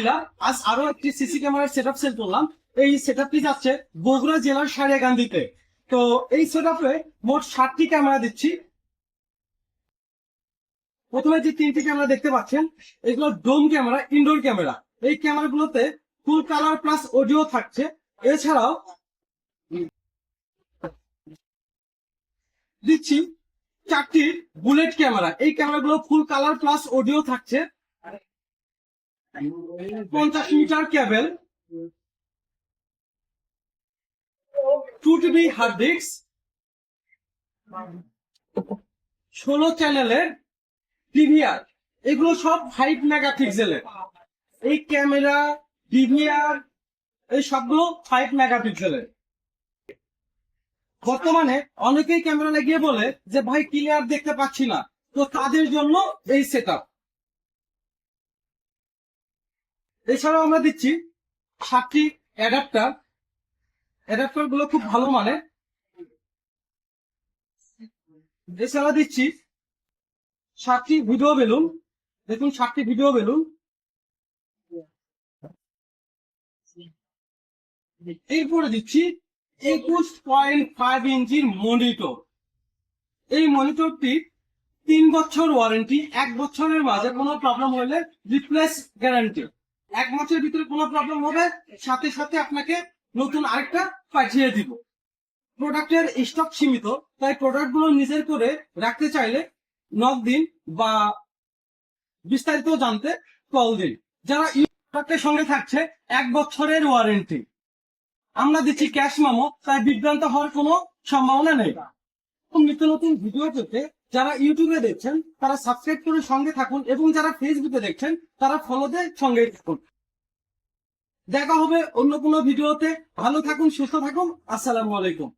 আলহামদুলিল্লাহ, আজ আরও একটি সিসি ক্যামেরার সেট আপ সেল করলাম। এই সেট আপটি যাচ্ছে বগুড়া জেলার সারিয়াকান্দিতে তো এই সেট আপে মোট ষাটটি ক্যামেরা দিচ্ছি। প্রথমে যে তিনটি ক্যামেরা দেখতে পাচ্ছেন, এগুলো ডোম ক্যামেরা ইনডোর ক্যামেরা। এই ক্যামেরাগুলোতে ফুল কালার প্লাস অডিও থাকছে। এছাড়াও দিচ্ছি চারটি বুলেট ক্যামেরা। এই ক্যামেরাগুলো ফুল কালার প্লাস অডিও থাকছে। পঞ্চাশ metre cable. Two TB hard disk ষোলো চ্যানেলের ডিভিআর এগুলো সব ফাইভ মেগাপিক্সেলের এই ক্যামেরা ডিভিআর এই সবগুলো ফাইভ মেগাপিক্সেলের বর্তমানে অনেকেই ক্যামেরা লাগিয়ে বলে যে, ভাই ক্লিয়ার দেখতে পাচ্ছি না। তো তাদের জন্য এই সেট এছাড়াও আমরা দিচ্ছি সাতটি অ্যাডাপ্টার। অ্যাডাপ্টারগুলো খুব ভালো মানে এছাড়া দিচ্ছি সাতটি ভিডিও বেলুন। দেখুন, সাতটি ভিডিও বেলুন। এরপরে দিচ্ছি একুশ পয়েন্ট ফাইভ ইঞ্চির মনিটর। এই মনিটরটি তিন বছর ওয়ারেন্টি, এক বছরের মাঝে কোনো প্রবলেম হলে রিপ্লেস গ্যারান্টি। এক মাসের ভিতরে কোনো প্রবলেম হবে, সাথে সাথে আপনাকে নতুন আরেকটা পাঠিয়ে দিব। প্রোডাক্টের স্টক সীমিত, তাই প্রোডাক্টগুলো নিজের করে রাখতে চাইলে নক দিন বা বিস্তারিত জানতে কল দিন। যারা এই প্রোডাক্টের সঙ্গে থাকছে, এক বছরের ওয়ারেন্টি আমরা দিচ্ছি ক্যাশ মামো তাই বিভ্রান্ত হওয়ার কোনো সম্ভাবনা নেই। নিত্য নতুন ভিডিও পেতে যারা ইউটিউবে দেখছেন, তারা সাবস্ক্রাইব করে সঙ্গে থাকুন এবং যারা ফেসবুকে দেখছেন, তারা ফলো দিয়ে সঙ্গে থাকুন। দেখা হবে অন্য কোনো ভিডিওতে। ভালো থাকুন, সুস্থ থাকুন। আসসালামু আলাইকুম।